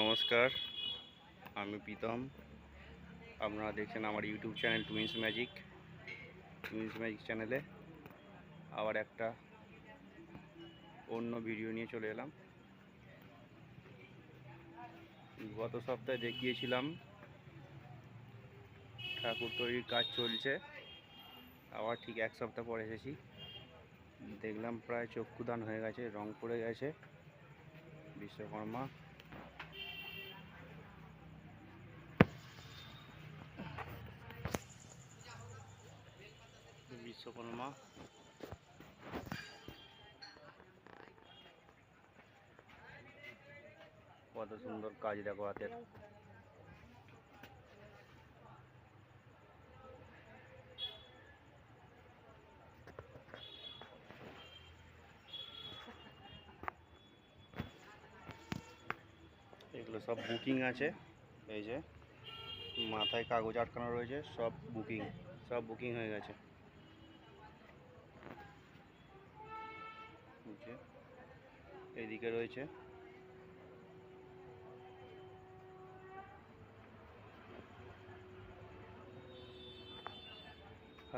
নমস্কার, আমি প্রীতম। আপনারা দেখছেন আমার YouTube channel twins magic. Twins magic চ্যানেলে আবার একটা অন্য ভিডিও নিয়ে চলে এলাম। গত সপ্তাহে দেখিয়েছিলাম, ঠাকুর তৈরির কাজ চলছে। আবার ঠিক এক সপ্তাহ পরে এসেছি। দেখলাম প্রায় চক্ষুদান হয়ে গেছে, রং পড়ে গেছে। বিশ্বকর্মা কত সুন্দর কাজ দেখো হাতের এগুলো সব বুকিং আছে। এই যে, মাথায় কাগজ আটকানো রয়েছে, সব বুকিং সব বুকিং হয়ে গেছে। এইদিকে রয়েছে।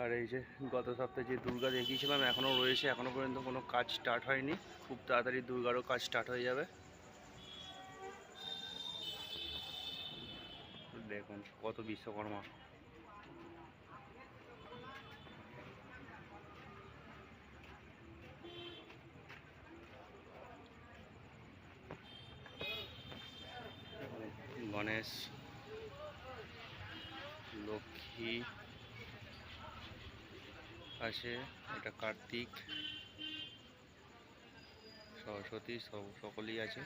আর এই যে গত সপ্তাহে যে দুর্গা দেখিয়েছিলাম এখনও রয়েছে। এখনও পর্যন্ত কোনো কাজ স্টার্ট হয়নি। খুব তাড়াতাড়ি দুর্গারও কাজ স্টার্ট হয়ে যাবে। দেখুন কত বিশ্বকর্মা। গণেশ, লক্ষ্মী, আছে, এটা কার্তিক, সরস্বতী, সব সকলেই আছে।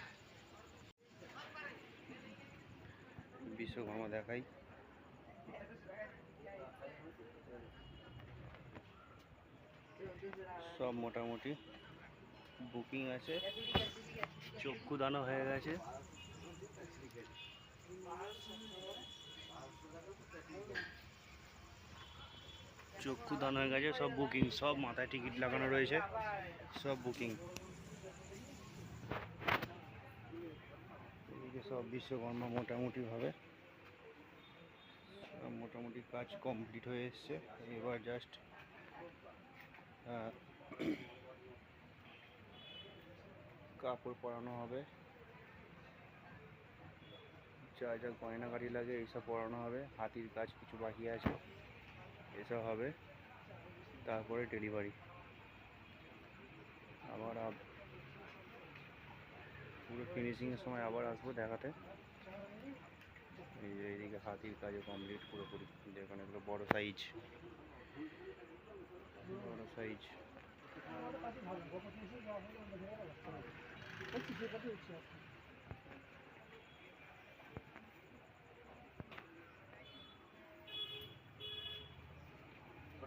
বিশ্বকর্মা দেখাই। সব মোটামুটি বুকিং আছে। চক্ষুদানও হয়ে গেছে। চক্ষুদান হয়ে গেছে সব বুকিং সব মাথায় টিকিট লাগানো রয়েছে, সব বুকিং এদিকে সব বিশ্বকর্মা মোটামুটিভাবে মোটামুটি কাজ কমপ্লিট হয়ে এসছে। এবার জাস্ট কাপড় পরানো হবে। যা যা গয়নাগাড়ি লাগে, এইসব পরানো হবে, হাতির কাজ কিছু বাকি আছে, এসব হবে, তারপরে ডেলিভারি আবার আব- পুরো ফিনিশিংয়ের সময় আবার আসব দেখাতে। এই যে এইদিকে হাতির কাজও কমপ্লিট পুরোপুরি, যেখানে এগুলো বড় সাইজ বড় সাইজ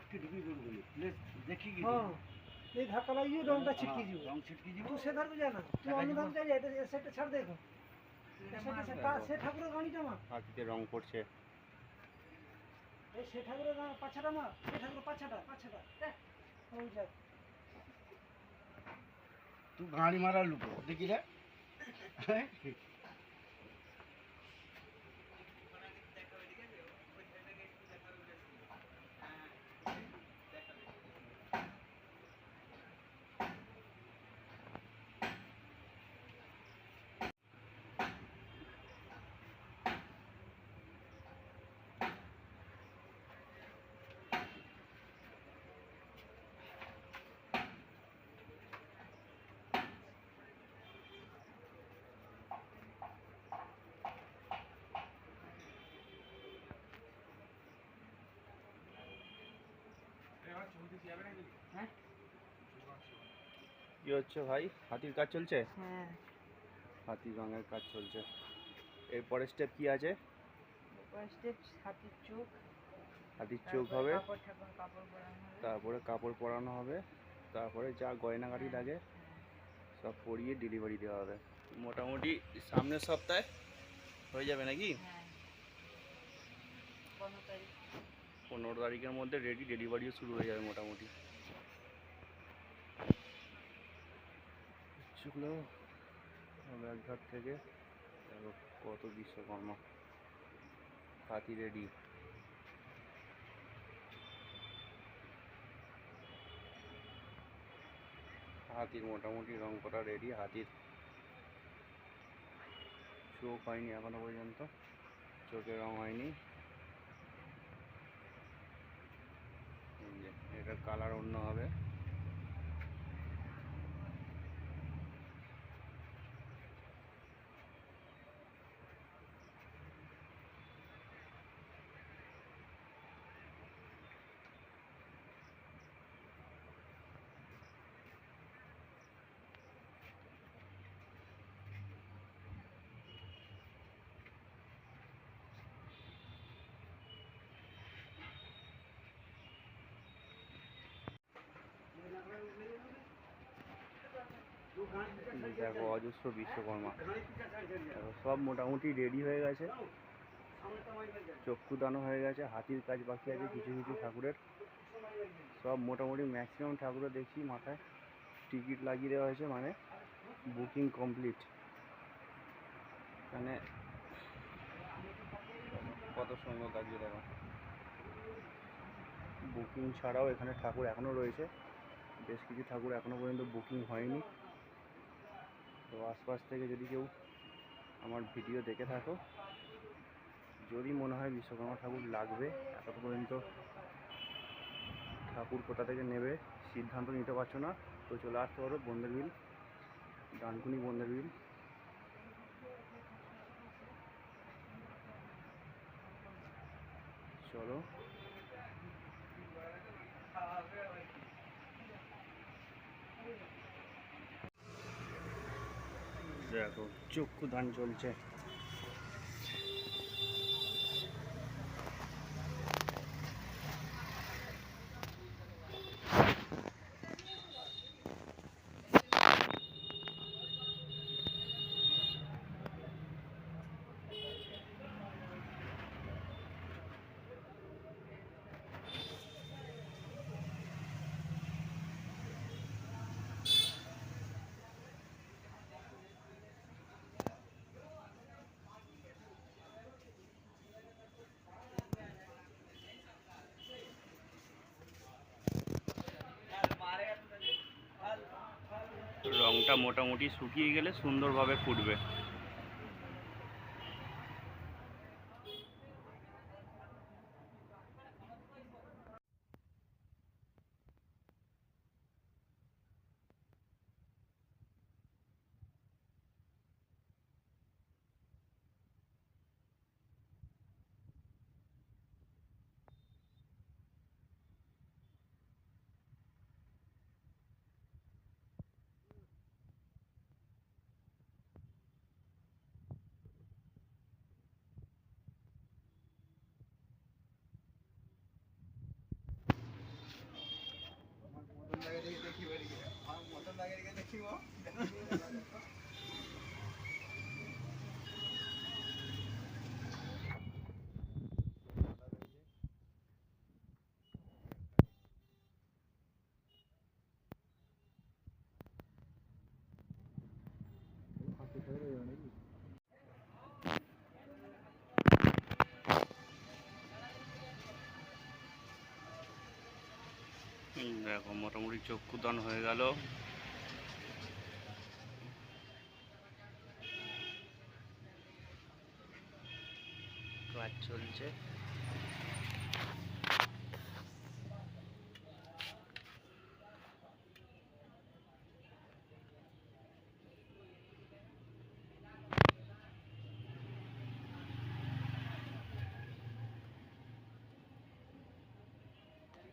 ছিটকি ঢুকি গরুগুলি প্লেস দেখি কি হ্যাঁ এই ধাক্কা লাগিয়ে রংটা ছিটকি দিব রং ছিটকি দিব তুই সে ধারবে যা না তুই অন্য ধাম যা এটা সেটা ছাড় দেখো সে ঠাকুরের গাড়িটা মা হাতিতে রং করছে এই সে ঠাকুরের পাছাটা মা সে ঠাকুরের পাছাটা পাছাটা ওই যা তুই গাড়ি মারা লুকো দেখি রে কি হচ্ছে ভাই? হাতির কাজ চলছে? হ্যাঁ। হাতির রঙের কাজ চলছে। এরপরের স্টেপ কি আছে? স্টেপ হাতির চোখ। হাতির চোখ হবে। তারপরে কাপড় পরানো হবে। তারপরে যা গয়নাগাড়ি লাগে সব পরিয়ে ডেলিভারি দেওয়া হবে। মোটামুটি সামনের সপ্তাহে হয়ে যাবে নাকি? হ্যাঁ। পনেরো তারিখের মধ্যে রেডি ডেলিভারিও শুরু হয়ে যাবে মোটামুটি। চলো ব্যাগঘাট থেকে কত বিশ্বকর্মা। হাতি রেডি হাতির মোটামুটি রং করা রেডি হাতির চোখ হয়নি এখনও পর্যন্ত। চোখের রং হয়নি এই যে, এটার কালার অন্য হবে। দেখো অজস্র বিশ্বকর্মা। দেখো, সব মোটামুটি রেডি হয়ে গেছে। চক্ষুদানও হয়ে গেছে, হাতির কাজ বাকি আছে, কিছু কিছু ঠাকুরের। সব মোটামুটি ম্যাক্সিমাম ঠাকুরের দেখছি মাথায়। টিকিট লাগিয়ে দেওয়া হয়েছে মানে বুকিং কমপ্লিট মানে কত সুন্দর লাগছে দেখো। বুকিং ছাড়াও এখানে ঠাকুর এখনও রয়েছে। বেশ কিছু ঠাকুর এখনও পর্যন্ত বুকিং হয়নি। তো আশপাশ থেকে যদি কেউ আমার ভিডিও দেখে থাকো, যদি মনে হয় বিশ্বকর্মা ঠাকুর লাগবে এত পর্যন্ত ঠাকুর কোথা থেকে নেবে সিদ্ধান্ত নিতে পারছ না, তো চলে আসতে পারো বন্দের বিল, ডানকুনি বন্দের বিল। চলো। দেখো চক্ষু দান চলছে। মোটামুটি শুকিয়ে গেলে সুন্দরভাবে ফুটবে। হুম, দেখো মোটামুটি চক্ষুদান হয়ে গেল চলছে।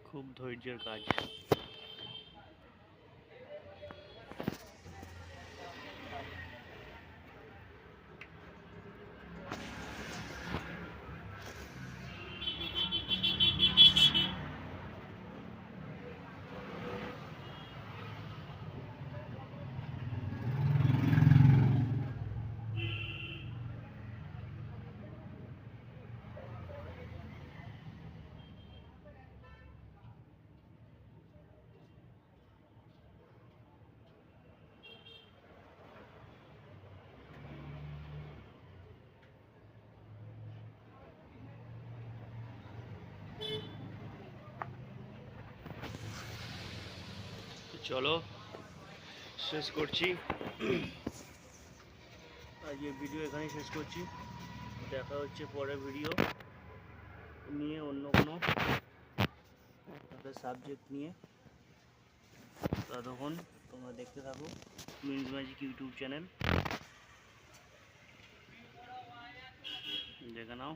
খুব ধৈর্যের কাজ। চলো, শেষ করছি। আজকে ভিডিও এখানেই শেষ করছি। দেখা হচ্ছে পরের ভিডিও নিয়ে অন্য কোনো সাবজেক্ট নিয়ে। ততক্ষণ তোমরা দেখতে থাকো মিউজ ম্যাজিক ইউটিউব চ্যানেল দেখে নাও।